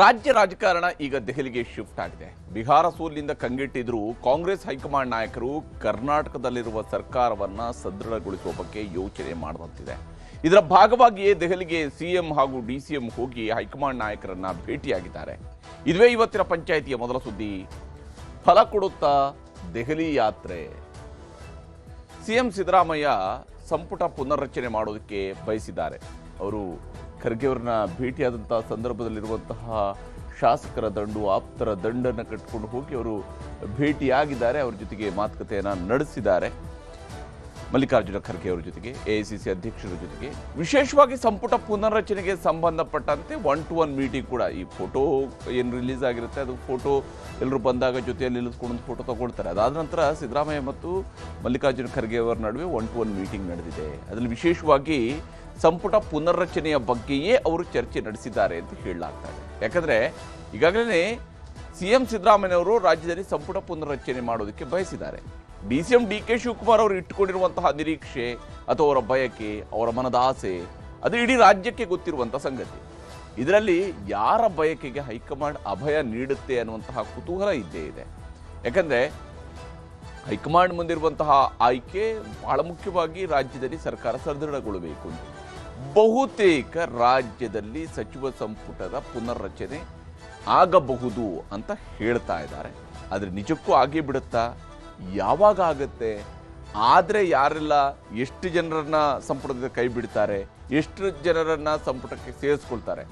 ರಾಜ್ಯ ರಾಜಕಾರಣ ಈಗ ದೆಹಲಿಗೆ ಶಿಫ್ಟ್ ಆಗಿದೆ. ಬಿಹಾರ ಸೋಲಿನಿಂದ ಕಂಗೆಟ್ಟಿದ್ರು ಕಾಂಗ್ರೆಸ್ ಹೈಕಮಾಂಡ್ ನಾಯಕರು. ಕರ್ನಾಟಕದಲ್ಲಿರುವ ಸರ್ಕಾರವನ್ನ ಸದೃಢಗೊಳಿಸುವ ಬಗ್ಗೆ ಯೋಚನೆ ಮಾಡುವಂತಿದೆ. ಇದರ ಭಾಗವಾಗಿಯೇ ದೆಹಲಿಗೆ ಸಿಎಂ ಹಾಗೂ ಡಿಸಿಎಂ ಹೋಗಿ ಹೈಕಮಾಂಡ್ ನಾಯಕರನ್ನ ಭೇಟಿಯಾಗಿದ್ದಾರೆ. ಇದುವೇ ಇವತ್ತಿನ ಪಂಚಾಯಿತಿಯ ಮೊದಲ ಸುದ್ದಿ. ಫಲ ಕೊಡುತ್ತಾ ದೆಹಲಿ ಯಾತ್ರೆ. ಸಿಎಂ ಸಿದ್ದರಾಮಯ್ಯ ಸಂಪುಟ ಪುನರ್ರಚನೆ ಮಾಡೋದಕ್ಕೆ ಬಯಸಿದ್ದಾರೆ. ಅವರು ಖರ್ಗೆ ಅವ್ರನ್ನ ಭೇಟಿಯಾದಂತಹ ಸಂದರ್ಭದಲ್ಲಿರುವಂತಹ ಶಾಸಕರ ದಂಡು, ಆಪ್ತರ ದಂಡನ್ನು ಕಟ್ಕೊಂಡು ಹೋಗಿ ಅವರು ಭೇಟಿಯಾಗಿದ್ದಾರೆ. ಅವ್ರ ಜೊತೆಗೆ ಮಾತುಕತೆಯನ್ನು ನಡೆಸಿದ್ದಾರೆ. ಮಲ್ಲಿಕಾರ್ಜುನ ಖರ್ಗೆ ಅವರ ಜೊತೆಗೆ ಎಐಸಿಸಿ ಅಧ್ಯಕ್ಷರ ಜೊತೆಗೆ. ವಿಶೇಷವಾಗಿ ಸಂಪುಟ ಪುನರ್ರಚನೆಗೆ ಸಂಬಂಧಪಟ್ಟಂತೆ ಒನ್ ಟು ಒನ್ ಮೀಟಿಂಗ್ ಕೂಡ ಈ ಫೋಟೋ ಏನು ರಿಲೀಸ್ ಆಗಿರುತ್ತೆ, ಅದು ಫೋಟೋ ಎಲ್ಲರೂ ಬಂದಾಗ ಜೊತೆಯಲ್ಲಿ ನಿಲ್ಲಿಸ್ಕೊಂಡು ಫೋಟೋ ತಗೊಳ್ತಾರೆ. ಅದಾದ ನಂತರ ಸಿದ್ದರಾಮಯ್ಯ ಮತ್ತು ಮಲ್ಲಿಕಾರ್ಜುನ ಖರ್ಗೆ ಅವರ ನಡುವೆ ಒನ್ ಟು ಒನ್ ಮೀಟಿಂಗ್ ನಡೆದಿದೆ. ಅದರಲ್ಲಿ ವಿಶೇಷವಾಗಿ ಸಂಪುಟ ಪುನರ್ರಚನೆಯ ಬಗ್ಗೆಯೇ ಅವರು ಚರ್ಚೆ ನಡೆಸಿದ್ದಾರೆ ಅಂತ ಹೇಳಲಾಗ್ತಾ ಇದೆ. ಯಾಕಂದ್ರೆ ಈಗಾಗಲೇ ಸಿಎಂ ಸಿದ್ದರಾಮಯ್ಯವರು ರಾಜ್ಯದಲ್ಲಿ ಸಂಪುಟ ಪುನರ್ರಚನೆ ಮಾಡೋದಕ್ಕೆ ಬಯಸಿದ್ದಾರೆ. D C M D K Shivakumar ಅವರು ಇಟ್ಟುಕೊಂಡಿರುವಂತಹ ನಿರೀಕ್ಷೆ ಅಥವಾ ಅವರ ಬಯಕೆ, ಅವರ ಮನದ ಆಸೆ, ಅದು ಇಡೀ ರಾಜ್ಯಕ್ಕೆ ಗೊತ್ತಿರುವಂಥ ಸಂಗತಿ. ಇದರಲ್ಲಿ ಯಾರ ಬಯಕೆಗೆ ಹೈಕಮಾಂಡ್ ಅಭಯ ನೀಡುತ್ತೆ ಅನ್ನುವಂತಹ ಕುತೂಹಲ ಇದ್ದೇ ಇದೆ. ಯಾಕಂದ್ರೆ ಹೈಕಮಾಂಡ್ ಮುಂದಿರುವಂತಹ ಆಯ್ಕೆ ಬಹಳ ಮುಖ್ಯವಾಗಿ ರಾಜ್ಯದಲ್ಲಿ ಸರ್ಕಾರ ಸದೃಢಗೊಳ್ಳಬೇಕು ಬಹುತೇಕ ರಾಜ್ಯದಲ್ಲಿ ಸಚಿವ ಸಂಪುಟದ ಪುನರ್ರಚನೆ ಆಗಬಹುದು ಅಂತ ಹೇಳ್ತಾ ಇದ್ದಾರೆ. ಆದರೆ ನಿಜಕ್ಕೂ ಆಗೇ ಬಿಡುತ್ತಾ? ಯಾವಾಗ ಆಗುತ್ತೆ? ಆದರೆ ಯಾರೆಲ್ಲ ಎಷ್ಟು ಜನರನ್ನ ಸಂಪುಟದಿಂದ ಕೈ ಬಿಡ್ತಾರೆ, ಎಷ್ಟು ಜನರನ್ನ ಸಂಪುಟಕ್ಕೆ ಸೇರಿಸ್ಕೊಳ್ತಾರೆ,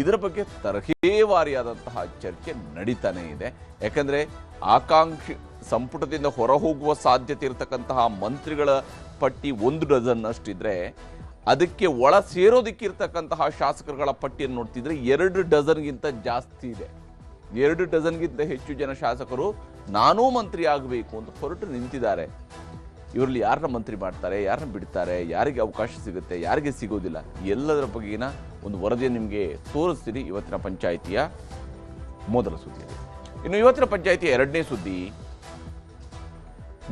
ಇದರ ಬಗ್ಗೆ ತರಹೇವಾರಿಯಾದಂತಹ ಚರ್ಚೆ ನಡೀತಾನೆ ಇದೆ. ಯಾಕಂದರೆ ಆಕಾಂಕ್ಷಿ ಸಂಪುಟದಿಂದ ಹೊರ ಹೋಗುವ ಸಾಧ್ಯತೆ ಇರತಕ್ಕಂತಹ ಮಂತ್ರಿಗಳ ಪಟ್ಟಿ ಒಂದು ಡಜನ್ ಅಷ್ಟಿದ್ರೆ ಅದಕ್ಕೆ ಒಳ ಸೇರೋದಕ್ಕಿರ್ತಕ್ಕಂತಹ ಶಾಸಕರುಗಳ ಪಟ್ಟಿಯನ್ನು ನೋಡ್ತಿದ್ರೆ ಎರಡು ಡಜನ್ಗಿಂತ ಜಾಸ್ತಿ ಇದೆ. ಎರಡು ಡಜನ್ಗಿಂತ ಹೆಚ್ಚು ಜನ ಶಾಸಕರು ನಾನೂ ಮಂತ್ರಿ ಆಗಬೇಕು ಅಂತ ಹೊರಟು ನಿಂತಿದ್ದಾರೆ. ಇವರಲ್ಲಿ ಯಾರನ್ನ ಮಂತ್ರಿ ಮಾಡ್ತಾರೆ, ಯಾರನ್ನ ಬಿಡ್ತಾರೆ, ಯಾರಿಗೆ ಅವಕಾಶ ಸಿಗುತ್ತೆ, ಯಾರಿಗೆ ಸಿಗೋದಿಲ್ಲ, ಎಲ್ಲದರ ಬಗೆಗಿನ ಒಂದು ವರದಿಯನ್ನು ನಿಮಗೆ ತೋರಿಸ್ತೀನಿ ಇವತ್ತಿನ ಪಂಚಾಯಿತಿಯ ಮೊದಲ ಸುದ್ದಿಯಲ್ಲಿ. ಇನ್ನು ಇವತ್ತಿನ ಪಂಚಾಯಿತಿಯ ಎರಡನೇ ಸುದ್ದಿ,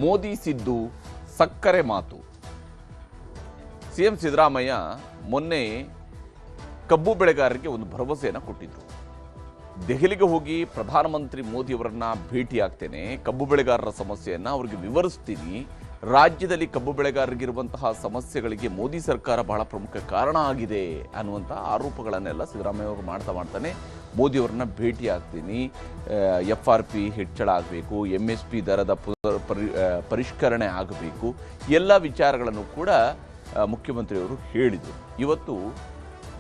ಮೋದಿ ಸಿದ್ದು ಸಕ್ಕರೆ ಮಾತು. ಸಿಎಂ ಸಿದ್ದರಾಮಯ್ಯ ಮೊನ್ನೆ ಕಬ್ಬು ಬೆಳೆಗಾರರಿಗೆ ಒಂದು ಭರವಸೆಯನ್ನು ಕೊಟ್ಟಿದ್ದರು ದೆಹಲಿಗೆ ಹೋಗಿ ಪ್ರಧಾನಮಂತ್ರಿ ಮೋದಿಯವರನ್ನು ಭೇಟಿ ಆಗ್ತೇನೆ, ಕಬ್ಬು ಬೆಳೆಗಾರರ ಸಮಸ್ಯೆಯನ್ನು ಅವರಿಗೆ ವಿವರಿಸ್ತೀನಿ. ರಾಜ್ಯದಲ್ಲಿ ಕಬ್ಬು ಬೆಳೆಗಾರರಿಗಿರುವಂತಹ ಸಮಸ್ಯೆಗಳಿಗೆ ಮೋದಿ ಸರ್ಕಾರ ಬಹಳ ಪ್ರಮುಖ ಕಾರಣ ಆಗಿದೆ ಅನ್ನುವಂಥ ಆರೋಪಗಳನ್ನೆಲ್ಲ ಸಿದ್ದರಾಮಯ್ಯ ಅವರು ಮಾಡ್ತಾ ಮಾಡ್ತಾನೆ. ಮೋದಿಯವರನ್ನ ಭೇಟಿ ಆಗ್ತೀನಿ. ಎಫ್ ಆರ್ ಪಿ ಹೆಚ್ಚಳ ಆಗಬೇಕು ಎಂ ಎಸ್ ಪಿ ದರದ ಪುನರ್ ಪರಿ ಪರಿಷ್ಕರಣೆ ಆಗಬೇಕು. ಎಲ್ಲ ವಿಚಾರಗಳನ್ನು ಕೂಡ ಮುಖ್ಯಮಂತ್ರಿಯವರು ಹೇಳಿದರು. ಇವತ್ತು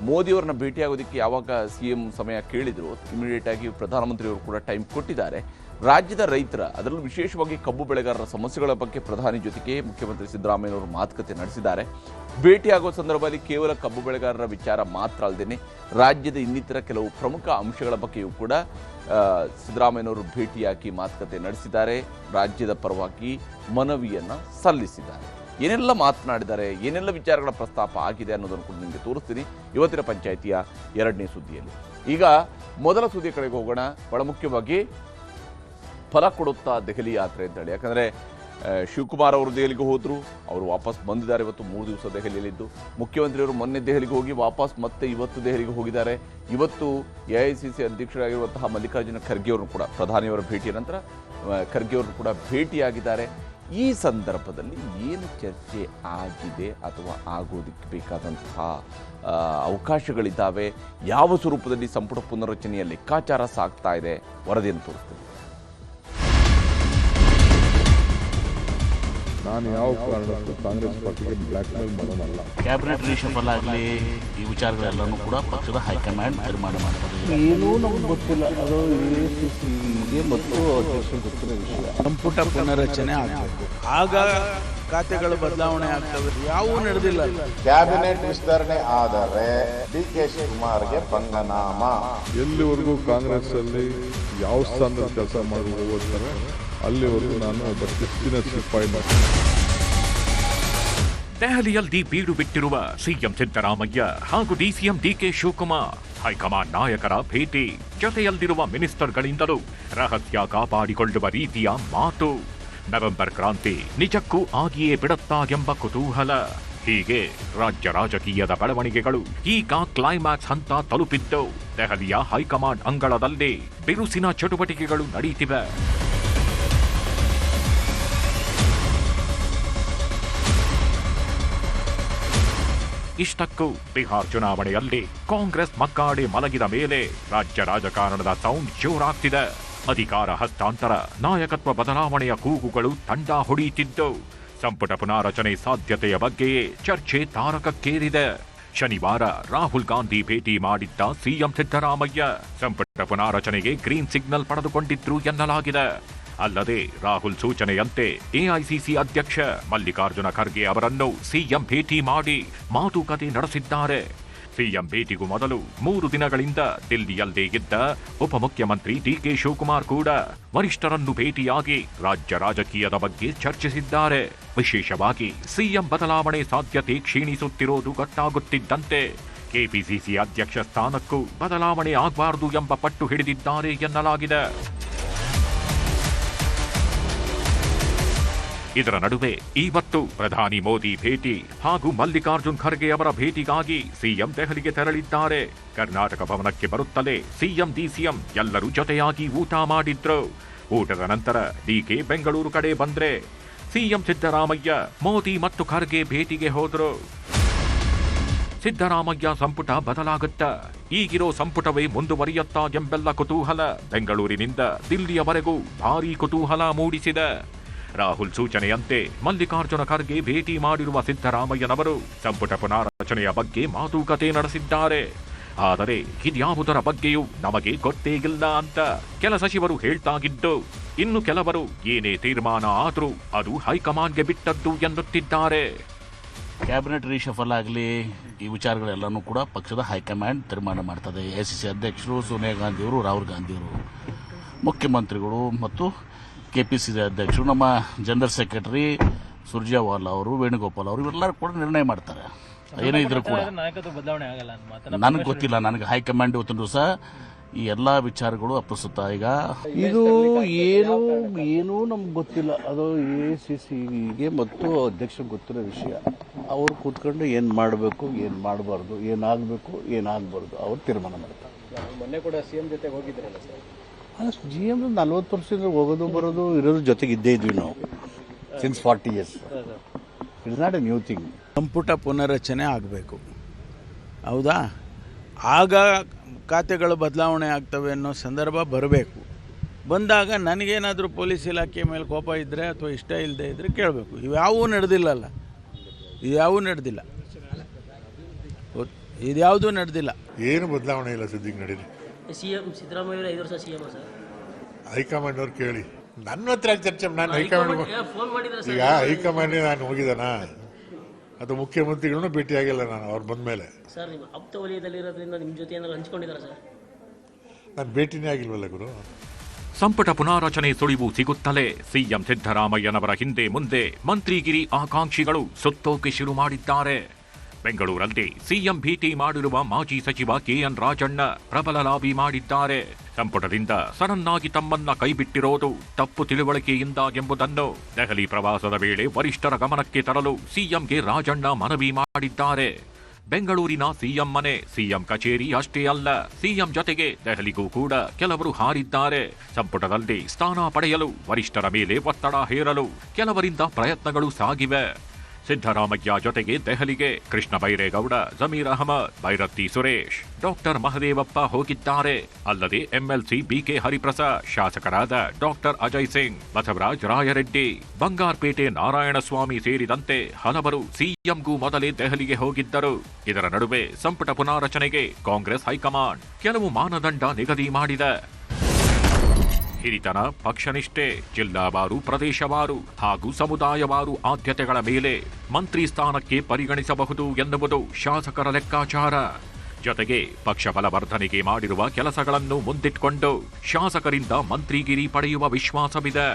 ಮೋದಿಯವರನ್ನ ಭೇಟಿಯಾಗೋದಕ್ಕೆ ಯಾವಾಗ ಸಿ ಎಂ ಸಮಯ ಕೇಳಿದರು ಇಮಿಡಿಯೇಟಾಗಿ ಪ್ರಧಾನಮಂತ್ರಿಯವರು ಕೂಡ ಟೈಮ್ ಕೊಟ್ಟಿದ್ದಾರೆ. ರಾಜ್ಯದ ರೈತರ, ಅದರಲ್ಲೂ ವಿಶೇಷವಾಗಿ ಕಬ್ಬು ಬೆಳೆಗಾರರ ಸಮಸ್ಯೆಗಳ ಬಗ್ಗೆ ಪ್ರಧಾನಿ ಜೊತೆಗೆ ಮುಖ್ಯಮಂತ್ರಿ ಸಿದ್ದರಾಮಯ್ಯನವರು ಮಾತುಕತೆ ನಡೆಸಿದ್ದಾರೆ. ಭೇಟಿಯಾಗುವ ಸಂದರ್ಭದಲ್ಲಿ ಕೇವಲ ಕಬ್ಬು ಬೆಳೆಗಾರರ ವಿಚಾರ ಮಾತ್ರ ಅಲ್ಲದೆ ರಾಜ್ಯದ ಇನ್ನಿತರ ಕೆಲವು ಪ್ರಮುಖ ಅಂಶಗಳ ಬಗ್ಗೆಯೂ ಕೂಡ ಸಿದ್ದರಾಮಯ್ಯನವರು ಭೇಟಿಯಾಗಿ ಮಾತುಕತೆ ನಡೆಸಿದ್ದಾರೆ. ರಾಜ್ಯದ ಪರವಾಗಿ ಮನವಿಯನ್ನು ಸಲ್ಲಿಸಿದ್ದಾರೆ. ಏನೆಲ್ಲ ಮಾತನಾಡಿದ್ದಾರೆ ಏನೆಲ್ಲ ವಿಚಾರಗಳ ಪ್ರಸ್ತಾಪ ಆಗಿದೆ ಅನ್ನೋದನ್ನು ಕೂಡ ನಿಮಗೆ ತೋರಿಸ್ತೀನಿ. ಇವತ್ತಿನ ಪಂಚಾಯಿತಿಯ ಎರಡನೇ ಸುದ್ದಿಯಲ್ಲಿ. ಈಗ ಮೊದಲ ಸುದ್ದಿ ಕಡೆಗೆ ಹೋಗೋಣ. ಬಹಳ ಮುಖ್ಯವಾಗಿ ಫಲ ಕೊಡುತ್ತಾ ದೆಹಲಿ ಯಾತ್ರೆ ಅಂತೇಳಿ. ಯಾಕಂದರೆ ಶಿವಕುಮಾರ್ ಅವರು ದೆಹಲಿಗೆ ಹೋದರು. ಅವರು ವಾಪಸ್ ಬಂದಿದ್ದಾರೆ ಇವತ್ತು ಮೂರು ದಿವಸ ದೆಹಲಿಯಲ್ಲಿದ್ದು. ಮುಖ್ಯಮಂತ್ರಿಯವರು ಮೊನ್ನೆ ದೆಹಲಿಗೆ ಹೋಗಿ ವಾಪಸ್ ಮತ್ತೆ ಇವತ್ತು ದೆಹಲಿಗೆ ಹೋಗಿದ್ದಾರೆ. ಇವತ್ತು ಎ ಐ ಸಿ ಸಿ ಅಧ್ಯಕ್ಷರಾಗಿರುವಂತಹ ಮಲ್ಲಿಕಾರ್ಜುನ ಖರ್ಗೆ ಕೂಡ, ಪ್ರಧಾನಿಯವರ ಭೇಟಿಯ ನಂತರ ಖರ್ಗೆ ಕೂಡ ಭೇಟಿಯಾಗಿದ್ದಾರೆ. ಈ ಸಂದರ್ಭದಲ್ಲಿ ಏನು ಚರ್ಚೆ ಆಗಿದೆ ಅಥವಾ ಆಗೋದಕ್ಕೆ ಬೇಕಾದಂತಹ ಅವಕಾಶಗಳಿದ್ದಾವೆ? ಯಾವ ಸ್ವರೂಪದಲ್ಲಿ ಸಂಪುಟ ಪುನರ್ರಚನೆಯ ಲೆಕ್ಕಾಚಾರ ಸಾಗ್ತಾ ಇದೆ? ವರದಿಯನ್ನು ತೋರಿಸ್ತೀನಿ. ನಾನು ಯಾವ ಕಾರಣಕ್ಕೂ ಕಾಂಗ್ರೆಸ್ ಪಾರ್ಟಿಗೆ ಬ್ಲ್ಯಾಕ್ ಮೇಲ್ ಮಾಡೋನಲ್ಲ. ಕ್ಯಾಬಿನೆಟ್ ರಿಷಫಲ್ ಆಗಲಿ ಈ ವಿಚಾರಗಳೆಲ್ಲನೂ ಕೂಡ ಪಕ್ಷದ ಹೈಕಮಾಂಡ್ ತೀರ್ಮಾನ ಮಾಡಬಹುದು ಏನೂ ನಮ್ಗೆ ಗೊತ್ತಿಲ್ಲ. ಅದು ಎ ಸಿ ಸಿಗೆ ಮತ್ತು ಅಧ್ಯಕ್ಷರಿಗೆ ಗೊತ್ತಿರೋ ವಿಷಯ. ಸಂಪುಟ ಪುನರಚನೆ ಆಗಬೇಕು. ಆಗ ಖಾತೆಗಳು ಬದಲಾವಣೆ ಆಗ್ತದೆ ಯಾವೂ ನಡೆದಿಲ್ಲ. ಕ್ಯಾಬಿನೆಟ್ ವಿಸ್ತರಣೆ ಆದರೆ ಡಿ ಕೆ ಶಿವಕುಮಾರ್ಗೆ ಪಂಗನಾಮ ಎಲ್ಲಿವರೆಗೂ ಕಾಂಗ್ರೆಸ್ ಅಲ್ಲಿ ಯಾವ ಸ್ಥಾನದಲ್ಲಿ ಕೆಲಸ ಮಾಡಿ ಹೋಗ್ತಾರೆ ಅಲ್ಲಿವರೆಗೂ ನಾನು ಒಬ್ಬ ಶಿಸ್ತಿನ ಸಿಪಾಯಿ ದೆಹಲಿಯಲ್ಲಿ ಬೀಡು ಬಿಟ್ಟಿರುವ ಸಿಎಂ ಸಿದ್ದರಾಮಯ್ಯ ಹಾಗೂ ಡಿಸಿಎಂ ಡಿಕೆ ಶಿವಕುಮಾರ್ ಹೈಕಮಾಂಡ್ ನಾಯಕರ ಭೇಟಿ ಜೊತೆಯಲ್ಲಿರುವ ಮಿನಿಸ್ಟರ್ಗಳಿಂದಲೂ ರಹಸ್ಯ ಕಾಪಾಡಿಕೊಳ್ಳುವ ರೀತಿಯ ಮಾತು. ನವೆಂಬರ್ ಕ್ರಾಂತಿ, ನಿಜಕ್ಕೂ ಆಗಿಯೇ ಬಿಡತ್ತಾ ಎಂಬ ಕುತೂಹಲ. ಹೀಗೆ ರಾಜ್ಯ ರಾಜಕೀಯದ ಬೆಳವಣಿಗೆಗಳು ಈಗ ಕ್ಲೈಮ್ಯಾಕ್ಸ್ ಹಂತ ತಲುಪಿದ್ದು ದೆಹಲಿಯ ಹೈಕಮಾಂಡ್ ಅಂಗಳದಲ್ಲಿ ಬಿರುಸಿನ ಚಟುವಟಿಕೆಗಳು ನಡೆಯುತ್ತಿವೆ ಇಷ್ಟಕ್ಕೂ ಬಿಹಾರ್ ಚುನಾವಣೆಯಲ್ಲಿ ಕಾಂಗ್ರೆಸ್ ಮಕ್ಕಾಡಿ ಮಲಗಿದ ಮೇಲೆ ರಾಜ್ಯ ರಾಜಕಾರಣದ ಸೌಂಡ್ ಜೋರಾಗ್ತಿದೆ. ಅಧಿಕಾರ ಹಸ್ತಾಂತರ ನಾಯಕತ್ವ, ಬದಲಾವಣೆಯ ಕೂಗುಗಳು ತಂಡ ಹೊಡೆಯುತ್ತಿದ್ದು, ಸಂಪುಟ ಪುನಾರಚನೆ ಸಾಧ್ಯತೆಯ ಬಗ್ಗೆಯೇ ಚರ್ಚೆ ತಾರಕಕ್ಕೇರಿದೆ. ಶನಿವಾರ ರಾಹುಲ್ ಗಾಂಧಿ ಭೇಟಿ ಮಾಡಿದ್ದ ಸಿಎಂ ಸಿದ್ದರಾಮಯ್ಯ ಸಂಪುಟ ಪುನಾರಚನೆಗೆ ಗ್ರೀನ್ ಸಿಗ್ನಲ್ ಪಡೆದುಕೊಂಡಿದ್ರು ಎನ್ನಲಾಗಿದೆ. ಅಲ್ಲದೆ ರಾಹುಲ್ ಸೂಚನೆಯಂತೆ ಎಐಸಿಸಿ ಅಧ್ಯಕ್ಷ ಮಲ್ಲಿಕಾರ್ಜುನ ಖರ್ಗೆ ಅವರನ್ನು ಸಿಎಂ ಭೇಟಿ ಮಾಡಿ ಮಾತುಕತೆ ನಡೆಸಿದ್ದಾರೆ. ಸಿಎಂ ಭೇಟಿಗೂ ಮೊದಲು ಮೂರು ದಿನಗಳಿಂದ ದಿಲ್ಲಿಯಲ್ಲೇ ಇದ್ದ ಉಪಮುಖ್ಯಮಂತ್ರಿ ಡಿಕೆ ಶಿವಕುಮಾರ್ ಕೂಡ ವರಿಷ್ಠರನ್ನು ಭೇಟಿಯಾಗಿ ರಾಜ್ಯ ರಾಜಕೀಯದ ಬಗ್ಗೆ ಚರ್ಚಿಸಿದ್ದಾರೆ. ವಿಶೇಷವಾಗಿ ಸಿಎಂ ಬದಲಾವಣೆ ಸಾಧ್ಯತೆ ಕ್ಷೀಣಿಸುತ್ತಿರೋದು ಗೊತ್ತಾಗುತ್ತಿದ್ದಂತೆ ಕೆಪಿಸಿಸಿ ಅಧ್ಯಕ್ಷ ಸ್ಥಾನಕ್ಕೂ ಬದಲಾವಣೆ ಆಗಬಾರದು ಎಂಬ ಪಟ್ಟು ಹಿಡಿದಿದ್ದಾರೆ ಎನ್ನಲಾಗಿದೆ. ಇದರ ನಡುವೆ ಇವತ್ತು ಪ್ರಧಾನಿ ಮೋದಿ ಭೇಟಿ ಹಾಗೂ ಮಲ್ಲಿಕಾರ್ಜುನ್ ಖರ್ಗೆ ಅವರ ಭೇಟಿಗಾಗಿ ಸಿಎಂ ದೆಹಲಿಗೆ ತೆರಳಿದ್ದಾರೆ. ಕರ್ನಾಟಕ ಭವನಕ್ಕೆ ಬರುತ್ತಲೇ ಸಿಎಂ, ಡಿಸಿಎಂ ಎಲ್ಲರೂ ಜೊತೆಯಾಗಿ ಊಟ ಮಾಡಿದ್ರು. ಊಟದ ನಂತರ ಡಿಕೆ ಬೆಂಗಳೂರು ಕಡೆ ಬಂದ್ರೆ ಸಿಎಂ ಸಿದ್ದರಾಮಯ್ಯ, ಮೋದಿ ಮತ್ತು ಖರ್ಗೆ ಭೇಟಿಗೆ ಹೋದ್ರು. ಸಿದ್ದರಾಮಯ್ಯ ಸಂಪುಟ ಬದಲಾಗುತ್ತ, ಈಗಿರೋ ಸಂಪುಟವೇ ಮುಂದುವರಿಯುತ್ತಾ ಎಂಬೆಲ್ಲ ಕುತೂಹಲ ಬೆಂಗಳೂರಿನಿಂದ ದಿಲ್ಲಿಯವರೆಗೂ ಭಾರೀ ಕುತೂಹಲ ಮೂಡಿಸಿದೆ. ರಾಹುಲ್ ಸೂಚನೆಯಂತೆ ಮಲ್ಲಿಕಾರ್ಜುನ ಖರ್ಗೆ ಭೇಟಿ ಮಾಡಿರುವ ಸಿದ್ದರಾಮಯ್ಯನವರು ಸಂಪುಟ ಪುನಾರಚನೆಯ ಬಗ್ಗೆ ಮಾತುಕತೆ ನಡೆಸಿದ್ದಾರೆ. ಆದರೆ ಇದ್ಯಾವುದರ ಬಗ್ಗೆಯೂ ನಮಗೆ ಗೊತ್ತೇ ಇಲ್ಲ ಅಂತ ಕೆಲ ಸಚಿವರು ಹೇಳ್ತಾಗಿದ್ದು, ಇನ್ನು ಕೆಲವರು ಏನೇ ತೀರ್ಮಾನ ಆದರೂ ಅದು ಹೈಕಮಾಂಡ್ಗೆ ಬಿಟ್ಟದ್ದು ಎನ್ನುತ್ತಿದ್ದಾರೆ. ಕ್ಯಾಬಿನೆಟ್ ರೀಶಫಲ್ ಆಗಲಿ, ಈ ವಿಚಾರಗಳೆಲ್ಲನೂ ಕೂಡ ಪಕ್ಷದ ಹೈಕಮಾಂಡ್ ತೀರ್ಮಾನ ಮಾಡ್ತದೆ. ಎ ಸಿ ಸಿ ಅಧ್ಯಕ್ಷರು, ಸೋನಿಯಾ ಗಾಂಧಿಯವರು, ರಾಹುಲ್ ಗಾಂಧಿಯವರು, ಮುಖ್ಯಮಂತ್ರಿಗಳು ಮತ್ತು ಕೆ ಪಿ ಸಿ ಅಧ್ಯಕ್ಷರು ನಮ್ಮ ಜನರಲ್ ಸೆಕ್ರೆಟರಿ ಸುರ್ಜೇವಾಲಾ ಅವರು ವೇಣುಗೋಪಾಲ್ ಅವರು ಇವೆಲ್ಲರೂ ಕೂಡ ನಿರ್ಣಯ ಮಾಡ್ತಾರೆ. ಏನೇ ಇದ್ರು ಕೂಡ. ನಾಯಕತ್ವ ಬದಲಾವಣೆ ಆಗಲ್ಲ ಅನ್ನೋ ಮಾತನ್ನ ನನಗೆ ಗೊತ್ತಿಲ್ಲ ನನಗೆ ಹೈಕಮಾಂಡ್ ಇವತ್ತಿನ ದಿವಸ ಈ ಎಲ್ಲ ವಿಚಾರಗಳು ಅಪ್ರಸ್ತುತ. ಈಗ ಇದು ಏನು ಏನೂ ನಮ್ಗೆ ಗೊತ್ತಿಲ್ಲ. ಅದು ಎ ಸಿ ಸಿಗೆ ಮತ್ತು ಅಧ್ಯಕ್ಷ ಗೊತ್ತಿರೋ ವಿಷಯ. ಅವ್ರು ಕೂತ್ಕೊಂಡು ಏನು ಮಾಡಬೇಕು ಏನು ಮಾಡಬಾರ್ದು ಏನಾಗಬೇಕು ಏನಾಗಬಾರ್ದು ಅವ್ರು ತೀರ್ಮಾನ ಮಾಡ್ತಾರೆ. ಮೊನ್ನೆ ಕೂಡ ಸಿಎಂ ಜೊತೆ ಹೋಗಿದ್ರಲ್ಲ ಸರ್? ಅಲ್ಲ ಜಿ ಎಂ ನಲ್ವತ್ತು ವರ್ಷದಿಂದ ಹೋಗೋದು ಬರೋದು ಇರೋದು ಜೊತೆಗೆ ಇದ್ದೇ ಇದ್ವಿ ನಾವು. Since forty years it's not a new thing ಸಂಪುಟ ಪುನರಚನೆ ಆಗಬೇಕು. ಹೌದಾ? ಆಗ ಖಾತೆಗಳು ಬದಲಾವಣೆ ಆಗ್ತವೆ ಅನ್ನೋ ಸಂದರ್ಭ ಬರಬೇಕು. ಬಂದಾಗ ನನಗೇನಾದರೂ ಪೊಲೀಸ್ ಇಲಾಖೆ ಮೇಲೆ ಕೋಪ ಇದ್ದರೆ ಅಥವಾ ಇಷ್ಟ ಇಲ್ಲದೆ ಇದ್ದರೆ ಕೇಳಬೇಕು. ಇವ್ಯಾವೂ ನಡೆದಿಲ್ಲಲ್ಲ. ಇದ್ಯಾವೂ ನಡೆದಿಲ್ಲ. ಇದ್ಯಾವುದೂ ನಡೆದಿಲ್ಲ. ಏನು ಬದಲಾವಣೆ ಇಲ್ಲ ಸುದ್ದಿ ನಡೀಲಿ. ಸಿಎಂ ಸಿದ್ದರಾಮಯ್ಯ ಐದು ವರ್ಷ ಸಿಎಂ ಸರ್? ಹೈಕಮಾಂಡ್ ಅವ್ರು ಕೇಳಿ. ನನ್ನ ಹತ್ರ ಚರ್ಚೆ ನಾನು ಹೈಕಮಾಂಡ್ ಫೋನ್ ಮಾಡಿದ್ರೆ ಈಗ ಹೈಕಮಾಂಡ್ ನಾನು ಹೋಗಿದ್ದಾನ? ಅದು ಮುಖ್ಯಮಂತ್ರಿಗಳನ್ನೂ ಭೇಟಿ ಆಗಿಲ್ಲ ನಾನು ಅವ್ರು ಬಂದ್ಮೇಲೆ. ಸರ್ ನಿಮ್ಮ ಆಪ್ತ ವಲಯದಲ್ಲಿರೋದ್ರಿಂದ ನಿಮ್ಮ ಜೊತೆ ಏನಾದ್ರು ಹಂಚ್ಕೊಂಡಿದ್ದಾರೆ ಸರ್? ನಾನು ಭೇಟಿನೇ ಆಗಿಲ್ವಲ್ಲ ಗುರು. ಸಂಪುಟ ಪುನಾರಚನೆ ಸುಳಿವು ಸಿಗುತ್ತಲೇ ಸಿಎಂ ಸಿದ್ದರಾಮಯ್ಯನವರ ಹಿಂದೆ ಮುಂದೆ ಮಂತ್ರಿಗಿರಿ ಆಕಾಂಕ್ಷಿಗಳು ಸುತ್ತೋಕೆ ಶುರು ಮಾಡಿದ್ದಾರೆ. ಬೆಂಗಳೂರಲ್ಲಿ ಸಿಎಂ ಭೇಟಿ ಮಾಡಿರುವ ಮಾಜಿ ಸಚಿವ ಕೆಎನ್ ರಾಜಣ್ಣ ಪ್ರಬಲ ಲಾಬಿ ಮಾಡಿದ್ದಾರೆ. ಸಂಪುಟದಿಂದ ಸಡನ್ ಆಗಿ ತಮ್ಮನ್ನ ಕೈಬಿಟ್ಟಿರೋದು ತಪ್ಪು ತಿಳುವಳಿಕೆಯಿಂದ ಎಂಬುದನ್ನು ದೆಹಲಿ ಪ್ರವಾಸದ ವೇಳೆ ವರಿಷ್ಠರ ಗಮನಕ್ಕೆ ತರಲು ಸಿಎಂಗೆ ರಾಜಣ್ಣ ಮನವಿ ಮಾಡಿದ್ದಾರೆ. ಬೆಂಗಳೂರಿನ ಸಿಎಂ ಮನೆ ಸಿಎಂ ಕಚೇರಿ ಅಷ್ಟೇ ಅಲ್ಲ, ಸಿಎಂ ಜೊತೆಗೆ ದೆಹಲಿಗೂ ಕೂಡ ಕೆಲವರು ಹಾರಿದ್ದಾರೆ. ಸಂಪುಟದಲ್ಲಿ ಸ್ಥಾನ ಪಡೆಯಲು ವರಿಷ್ಠರ ಮೇಲೆ ಒತ್ತಡ ಹೇರಲು ಕೆಲವರಿಂದ ಪ್ರಯತ್ನಗಳು ಸಾಗಿವೆ. ಸಿದ್ದರಾಮಯ್ಯ ಜೊತೆಗೆ ದೆಹಲಿಗೆ ಕೃಷ್ಣ ಬೈರೇಗೌಡ ಜಮೀರ್ ಅಹಮದ್ ಬೈರತ್ತಿ ಸುರೇಶ್, ಡಾಕ್ಟರ್ ಮಹದೇವಪ್ಪ ಹೋಗಿದ್ದಾರೆ. ಅಲ್ಲದೆ ಎಂಎಲ್ಸಿ ಬಿಕೆ ಹರಿಪ್ರಸಾದ್, ಶಾಸಕರಾದ ಡಾಕ್ಟರ್ ಅಜಯ್ ಸಿಂಗ್, ಬಸವರಾಜ್ ರಾಯರೆಡ್ಡಿ, ಬಂಗಾರಪೇಟೆ ನಾರಾಯಣಸ್ವಾಮಿ ಸೇರಿದಂತೆ ಹಲವರು ಸಿಎಂಗೂ ಮೊದಲೇ ದೆಹಲಿಗೆ ಹೋಗಿದ್ದರು. ಇದರ ನಡುವೆ ಸಂಪುಟ ಪುನಾರಚನೆಗೆ ಕಾಂಗ್ರೆಸ್ ಹೈಕಮಾಂಡ್ ಕೆಲವು ಮಾನದಂಡ ನಿಗದಿ ಮಾಡಿದೆ. ಹಿರಿತನ ಪಕ್ಷನಿಷ್ಠೆ ಜಿಲ್ಲಾವಾರು ಪ್ರದೇಶವಾರು ಹಾಗೂ ಸಮುದಾಯವಾರು ಆದ್ಯತೆಗಳ ಮೇಲೆ ಮಂತ್ರಿ ಸ್ಥಾನಕ್ಕೆ ಪರಿಗಣಿಸಬಹುದು ಎನ್ನುವುದು ಶಾಸಕರ ಲೆಕ್ಕಾಚಾರ. ಜೊತೆಗೆ ಪಕ್ಷ ಬಲವರ್ಧನೆಗೆ ಮಾಡಿರುವ ಕೆಲಸಗಳನ್ನು ಮುಂದಿಟ್ಟುಕೊಂಡು ಶಾಸಕರಿಂದ ಮಂತ್ರಿಗಿರಿ ಪಡೆಯುವ ವಿಶ್ವಾಸವಿದೆ.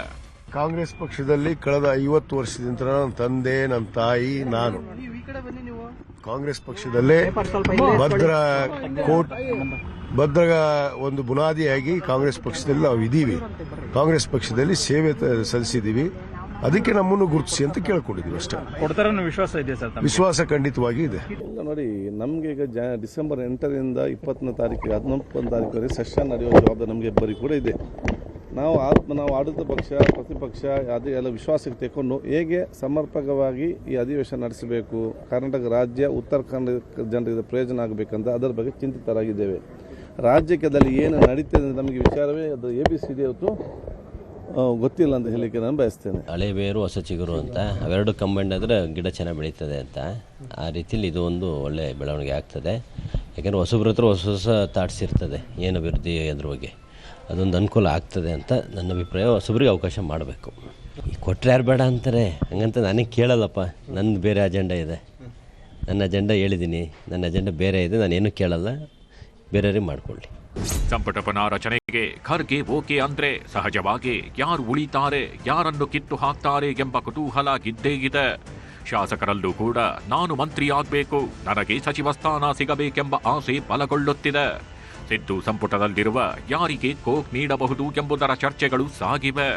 ಕಾಂಗ್ರೆಸ್ ಪಕ್ಷದಲ್ಲಿ ಕಳೆದ ಐವತ್ತು ವರ್ಷದಿಂದ ನನ್ನ ತಂದೆ ನನ್ನ ತಾಯಿ ನಾನು. ಕಾಂಗ್ರೆಸ್ ಪಕ್ಷದಲ್ಲೇ ಭದ್ರ ಕೋಟ್ ಭದ್ರ ಒಂದು ಬುನಾದಿಯಾಗಿ ಕಾಂಗ್ರೆಸ್ ಪಕ್ಷದಲ್ಲಿ ನಾವು ಇದ್ದೀವಿ ಕಾಂಗ್ರೆಸ್ ಪಕ್ಷದಲ್ಲಿ ಸೇವೆ ತ- ಸಲ್ಲಿಸಿದ್ದೀವಿ ಅದಕ್ಕೆ ನಮ್ಮನ್ನು ಗುರುತಿಸಿ ಅಂತ ಕೇಳ್ಕೊಂಡಿದ್ದೀವಿ ಅಷ್ಟೇ. ಕೊಡ್ತಾರ ವಿಶ್ವಾಸ ಇದೆ ಸರ್ ವಿಶ್ವಾಸ ಖಂಡಿತವಾಗಿ ಇದೆ. ನೋಡಿ ನಮಗೆ ಈಗ ಜ ಡಿಸೆಂಬರ್ ಎಂಟರಿಂದ ಇಪ್ಪತ್ತನೇ ತಾರೀಕು ಹದಿನೊಂಬತ್ತನೇ ತಾರೀಕುವರೆಗೆ ಸೆಷನ್ ನಡೆಯುವ ಜವಾಬ್ದಾರಿ ನಮಗೆ ಇಬ್ಬರಿಗೆ ಕೂಡ ಇದೆ. ನಾವು ಆತ್ಮ ನಾವು ಆಡಳಿತ ಪಕ್ಷ ಪ್ರತಿಪಕ್ಷ ಅದೇ ಎಲ್ಲ ವಿಶ್ವಾಸಕ್ಕೆ ತೆಕೊಂಡು ಹೇಗೆ ಸಮರ್ಪಕವಾಗಿ ಈ ಅಧಿವೇಶನ ನಡೆಸಬೇಕು? ಕರ್ನಾಟಕ ರಾಜ್ಯ ಉತ್ತರ ಕನ್ನಡ ಜನರಿಗೆ ಪ್ರಯೋಜನ ಆಗಬೇಕಂತ ಅದರ ಬಗ್ಗೆ ಚಿಂತಿತರಾಗಿದ್ದೇವೆ. ರಾಜ್ಯದಲ್ಲಿ ಏನು ನಡೀತದೆ ಅಂತ ನಮಗೆ ವಿಚಾರವೇ ಅದು ಎ ಬಿ ಸಿ ಡಿ ಹೊತ್ತು ಗೊತ್ತಿಲ್ಲ ಅಂತ ಹೇಳಲಿಕ್ಕೆ ನಾನು ಬಯಸ್ತೇನೆ. ಹಳೆ ಬೇರು, ಹೊಸ ಚಿಗುರು ಅಂತ. ಅವೆರಡು ಕಂಬೈಂಡ್ ಆದರೆ ಗಿಡ ಚೆನ್ನಾಗಿ ಬೆಳೀತದೆ ಅಂತ. ಆ ರೀತಿಯಲ್ಲಿ ಇದು ಒಂದು ಒಳ್ಳೆಯ ಬೆಳವಣಿಗೆ ಆಗ್ತದೆ. ಯಾಕೆಂದರೆ ಹೊಸಬ್ರ ಹತ್ರ ಹೊಸ ಹೊಸ ಥಾಟ್ಸ್ ಇರ್ತದೆ. ಏನು ಅಭಿವೃದ್ಧಿ ಅದ್ರ ಬಗ್ಗೆ. ಅದೊಂದು ಅನುಕೂಲ ಆಗ್ತದೆ ಅಂತ ನನ್ನ ಅಭಿಪ್ರಾಯ. ಹೊಸಬ್ರಿಗೆ ಅವಕಾಶ ಮಾಡಬೇಕು. ಕೊಟ್ಟರೆ ಯಾರು ಬೇಡ ಅಂತಾರೆ? ಹಂಗಂತ ನನಗೆ ಕೇಳಲ್ಲಪ್ಪ. ನನ್ನ ಬೇರೆ ಅಜೆಂಡಾ ಇದೆ. ನನ್ನ ಅಜೆಂಡಾ ಹೇಳಿದ್ದೀನಿ ನನ್ನ ಅಜೆಂಡಾ ಬೇರೆ ಇದೆ. ನಾನು ಏನೂ ಕೇಳಲ್ಲ. ಬೇರೆಯವ್ರಿಗೆ ಮಾಡಿಕೊಳ್ಳಿ. ಸಂಪುಟ ರಚನೆಗೆ ಖರ್ಗೆ ಓಕೆ ಅಂದ್ರೆ ಸಹಜವಾಗಿ ಯಾರು ಉಳಿತಾರೆ, ಯಾರನ್ನು ಕಿತ್ತು ಹಾಕ್ತಾರೆ ಎಂಬ ಕುತೂಹಲ ಇದ್ದೇ ಇದೆ. ಶಾಸಕರಲ್ಲೂ ಕೂಡ ನಾನು ಮಂತ್ರಿ ಆಗ್ಬೇಕು, ನನಗೆ ಸಚಿವ ಸ್ಥಾನ ಸಿಗಬೇಕೆಂಬ ಆಸೆ ಬಲಗೊಳ್ಳುತ್ತಿದೆ. ಸಿದ್ದು ಸಂಪುಟದಲ್ಲಿರುವ ಯಾರಿಗೆ ಕೋಕ್ ನೀಡಬಹುದು ಎಂಬುದರ ಚರ್ಚೆಗಳು ಸಾಗಿವೆ.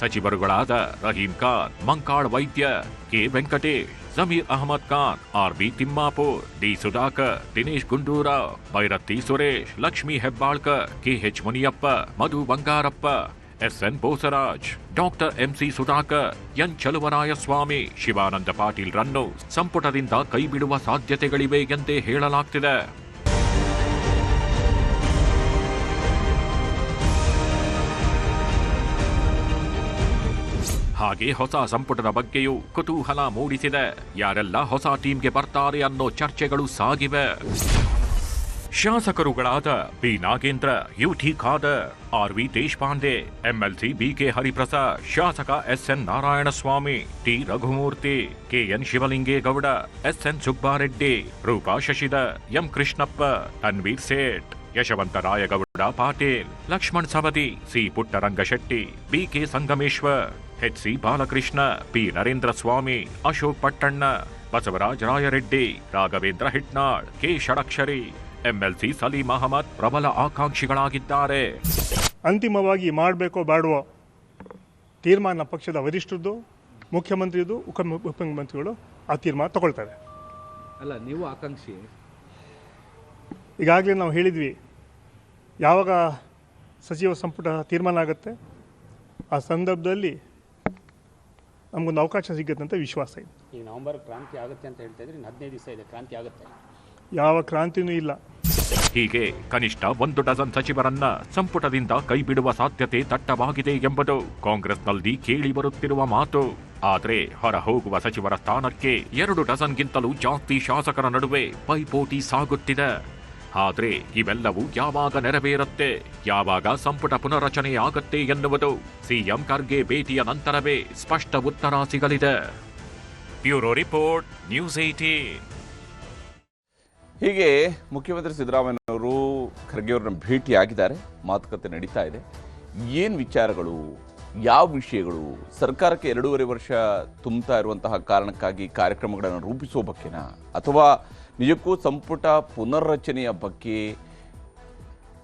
ಸಚಿವರುಗಳಾದ Rahim Khan, Mankal Vaidya, K Venkatesh Zameer Ahmed Khan, R B Timmapur, D Sudhakar, Dinesh Gundurao, Byrathi Suresh, Lakshmi Hebbalkar KH Muniyappa, Madhu Bangarappa SN Bosaraj, doctor MC Sudhakar, N Chaluvarayaswamy, Shivananda Patil run ಸಂಪುಟದಿಂದ ಕೈಬಿಡುವ ಸಾಧ್ಯತೆಗಳಿವೆ ಎಂದೇ ಹೇಳಲಾಗ್ತಿದೆ. ಹಾಗೆ ಹೊಸ ಸಂಪುಟದ ಬಗ್ಗೆಯೂ ಕುತೂಹಲ ಮೂಡಿಸಿದೆ. ಯಾರೆಲ್ಲ ಹೊಸ ಟೀಮ್ಗೆ ಬರ್ತಾರೆ ಅನ್ನೋ ಚರ್ಚೆಗಳು ಸಾಗಿವೆ. ಶಾಸಕರುಗಳಾದ B Nagendra UT Khader, R V Deshpande MLC BK Hariprasad, ಶಾಸಕ SN Narayanaswamy, T Raghumurthy KN Shivalingegowda SN Subbareddy Roopa Shashidhar, M Krishnappa, Tanveer Sait, Yashwanth Raygowda Patil, Lakshman Savadi, C Puttarangashetty BK Sangameshwar H C Balakrishna P Narendra Swamy Ashok Pattan Basavaraja Rayareddy Raghavendra Hitnal K Shadakshari MLC Saleem Ahmed ಪ್ರಬಲ ಆಕಾಂಕ್ಷಿಗಳಾಗಿದ್ದಾರೆ. ಅಂತಿಮವಾಗಿ ಮಾಡಬೇಕೋ ಬೇಡವೋ ತೀರ್ಮಾನ ಪಕ್ಷದ ವರಿಷ್ಠರದ್ದು ಮುಖ್ಯಮಂತ್ರಿದು ಉಪ ಉಪಮುಖ್ಯಮಂತ್ರಿಗಳು ಆ ತೀರ್ಮಾನ ತಗೊಳ್ತಾರೆ. ಅಲ್ಲ ನೀವು ಆಕಾಂಕ್ಷಿ. ಈಗಾಗಲೇ ನಾವು ಹೇಳಿದ್ವಿ ಯಾವಾಗ ಸಚಿವ ಸಂಪುಟ ತೀರ್ಮಾನ ಆಗುತ್ತೆ ಆ ಸಂದರ್ಭದಲ್ಲಿ ನಮಗೊಂದು ಅವಕಾಶ ಸಿಗುತ್ತೆ ಅಂತ ವಿಶ್ವಾಸ ಇದೆ. ಈ ನವೆಂಬರ್ ಕ್ರಾಂತಿ ಆಗುತ್ತೆ ಅಂತ ಹೇಳ್ತಾ ಇದ್ರೆ ಹದಿನೈದು ದಿವಸ ಇದೆ ಕ್ರಾಂತಿ ಆಗುತ್ತೆ. ಯಾವ ಕ್ರಾಂತಿನೂ ಇಲ್ಲ. ಹೀಗೆ ಕನಿಷ್ಠ ಒಂದು ಡಜನ್ ಸಚಿವರನ್ನ ಸಂಪುಟದಿಂದ ಕೈಬಿಡುವ ಸಾಧ್ಯತೆ ದಟ್ಟವಾಗಿದೆ ಎಂಬುದು ಕಾಂಗ್ರೆಸ್ನಲ್ಲಿ ಕೇಳಿ ಬರುತ್ತಿರುವ ಮಾತು. ಆದರೆ ಹೊರ ಹೋಗುವ ಸಚಿವರ ಸ್ಥಾನಕ್ಕೆ ಎರಡು ಡಜನ್ಗಿಂತಲೂ ಜಾಸ್ತಿ ಶಾಸಕರ ನಡುವೆ ಪೈಪೋಟಿ ಸಾಗುತ್ತಿದೆ. ಆದ್ರೆ ಇವೆಲ್ಲವೂ ಯಾವಾಗ ನೆರವೇರುತ್ತೆ? ಯಾವಾಗ ಸಂಪುಟ ಪುನರಚನೆ ಆಗತ್ತೆ ಎನ್ನುವುದು ಸಿಎಂ ಖರ್ಗೆ ಭೇಟಿಯ ನಂತರವೇ ಸ್ಪಷ್ಟ ಉತ್ತರ ಸಿಗಲಿದೆ. ಬ್ಯೂರೋ ರಿಪೋರ್ಟ್, ನ್ಯೂಸ್ ಏಟೀನ್ ಹೀಗೆ ಮುಖ್ಯಮಂತ್ರಿ ಸಿದ್ದರಾಮಯ್ಯನವರು ಖರ್ಗೆ ಅವ್ರನ್ನ ಭೇಟಿಯಾಗಿದ್ದಾರೆ. ಮಾತುಕತೆ ನಡೀತಾ ಇದೆ. ಏನು ವಿಚಾರಗಳು? ಯಾವ ವಿಷಯಗಳು? ಸರ್ಕಾರಕ್ಕೆ ಎರಡೂವರೆ ವರ್ಷ ತುಂಬುತ್ತಾ ಇರುವಂತಹ ಕಾರಣಕ್ಕಾಗಿ ಕಾರ್ಯಕ್ರಮಗಳನ್ನು ರೂಪಿಸೋ ಬಗ್ಗೆನಾ? ಅಥವಾ ನಿಜಕ್ಕೂ ಸಂಪುಟ ಪುನರ್ರಚನೆಯ ಬಗ್ಗೆ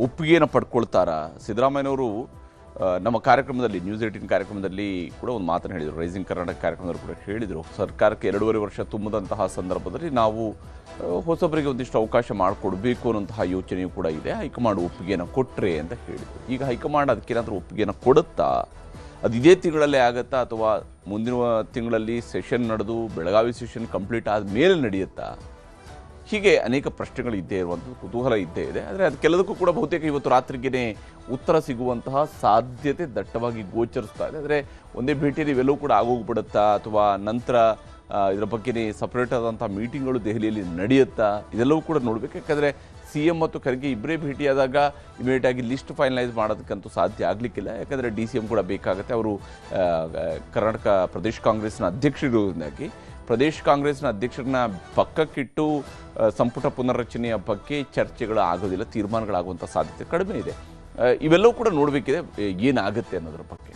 ಒಪ್ಪಿಗೆಯನ್ನು ಪಡ್ಕೊಳ್ತಾರಾ? ಸಿದ್ದರಾಮಯ್ಯನವರು ನಮ್ಮ ಕಾರ್ಯಕ್ರಮದಲ್ಲಿ ನ್ಯೂಸ್ ಏಟಿನ್ ಕಾರ್ಯಕ್ರಮದಲ್ಲಿ ಕೂಡ ಒಂದು ಮಾತನ್ನು ಹೇಳಿದರು. ರೈಸಿಂಗ್ ಕರ್ನಾಟಕ ಕಾರ್ಯಕ್ರಮದಲ್ಲಿ ಕೂಡ ಹೇಳಿದರು. ಸರ್ಕಾರಕ್ಕೆ ಎರಡೂವರೆ ವರ್ಷ ತುಂಬಿದಂತಹ ಸಂದರ್ಭದಲ್ಲಿ ನಾವು ಹೊಸಬರಿಗೆ ಒಂದಿಷ್ಟು ಅವಕಾಶ ಮಾಡಿಕೊಡ್ಬೇಕು ಅನ್ನೋಂತಹ ಯೋಚನೆಯೂ ಕೂಡ ಇದೆ. ಹೈಕಮಾಂಡ್ ಒಪ್ಪಿಗೆಯನ್ನು ಕೊಟ್ಟರೆ ಅಂತ ಹೇಳಿದರು. ಈಗ ಹೈಕಮಾಂಡ್ ಅದಕ್ಕೇನಾದರೂ ಒಪ್ಪಿಗೆಯನ್ನು ಕೊಡುತ್ತಾ? ಅದು ಇದೇ ತಿಂಗಳಲ್ಲೇ ಆಗುತ್ತಾ? ಅಥವಾ ಮುಂದಿನ ತಿಂಗಳಲ್ಲಿ ಸೆಷನ್ ನಡೆದು, ಬೆಳಗಾವಿ ಸೆಷನ್ ಕಂಪ್ಲೀಟ್ ಆದ ಮೇಲೆ ನಡೆಯುತ್ತಾ? ಹೀಗೆ ಅನೇಕ ಪ್ರಶ್ನೆಗಳು ಇದ್ದೇ ಇರುವಂಥದ್ದು ಕುತೂಹಲ ಇದ್ದೇ ಇದೆ. ಆದರೆ ಕೆಲದಕ್ಕೂ ಕೂಡ ಬಹುತೇಕ ಇವತ್ತು ರಾತ್ರಿಗೇನೆ ಉತ್ತರ ಸಿಗುವಂತಹ ಸಾಧ್ಯತೆ ದಟ್ಟವಾಗಿ ಗೋಚರಿಸ್ತಾ ಇದೆ. ಆದರೆ ಒಂದೇ ಭೇಟಿಯಲ್ಲಿ ಇವೆಲ್ಲವೂ ಕೂಡ ಆಗೋಗ್ಬಿಡುತ್ತಾ ಅಥವಾ ನಂತರ ಇದರ ಬಗ್ಗೆನೇ ಸಪ್ರೇಟ್ ಆದಂಥ ಮೀಟಿಂಗ್ಗಳು ದೆಹಲಿಯಲ್ಲಿ ನಡೆಯುತ್ತಾ ಇದೆಲ್ಲವೂ ಕೂಡ ನೋಡಬೇಕು. ಯಾಕಂದರೆ ಸಿ ಎಂ ಮತ್ತು ಖರ್ಗೆ ಇಬ್ಬರೇ ಭೇಟಿಯಾದಾಗ ಇಮಿಡಿಯೇಟ್ ಆಗಿ ಲಿಸ್ಟ್ ಫೈನಲೈಸ್ ಮಾಡೋದಕ್ಕಂತೂ ಸಾಧ್ಯ ಆಗಲಿಕ್ಕಿಲ್ಲ. ಯಾಕಂದರೆ ಡಿ ಸಿ ಎಂ ಕೂಡ ಬೇಕಾಗುತ್ತೆ. ಅವರು ಕರ್ನಾಟಕ ಪ್ರದೇಶ ಕಾಂಗ್ರೆಸ್ನ ಅಧ್ಯಕ್ಷರಿರುವುದಾಗಿ ಪ್ರದೇಶ ಕಾಂಗ್ರೆಸ್ನ ಅಧ್ಯಕ್ಷರನ್ನ ಪಕ್ಕಕ್ಕಿಟ್ಟು ಸಂಪುಟ ಪುನರ್ರಚನೆಯ ಬಗ್ಗೆ ಚರ್ಚೆಗಳು ಆಗೋದಿಲ್ಲ, ತೀರ್ಮಾನಗಳಾಗುವಂಥ ಸಾಧ್ಯತೆ ಕಡಿಮೆ ಇದೆ. ಇವೆಲ್ಲವೂ ಕೂಡ ನೋಡಬೇಕಿದೆ, ಏನಾಗುತ್ತೆ ಅನ್ನೋದ್ರ ಬಗ್ಗೆ.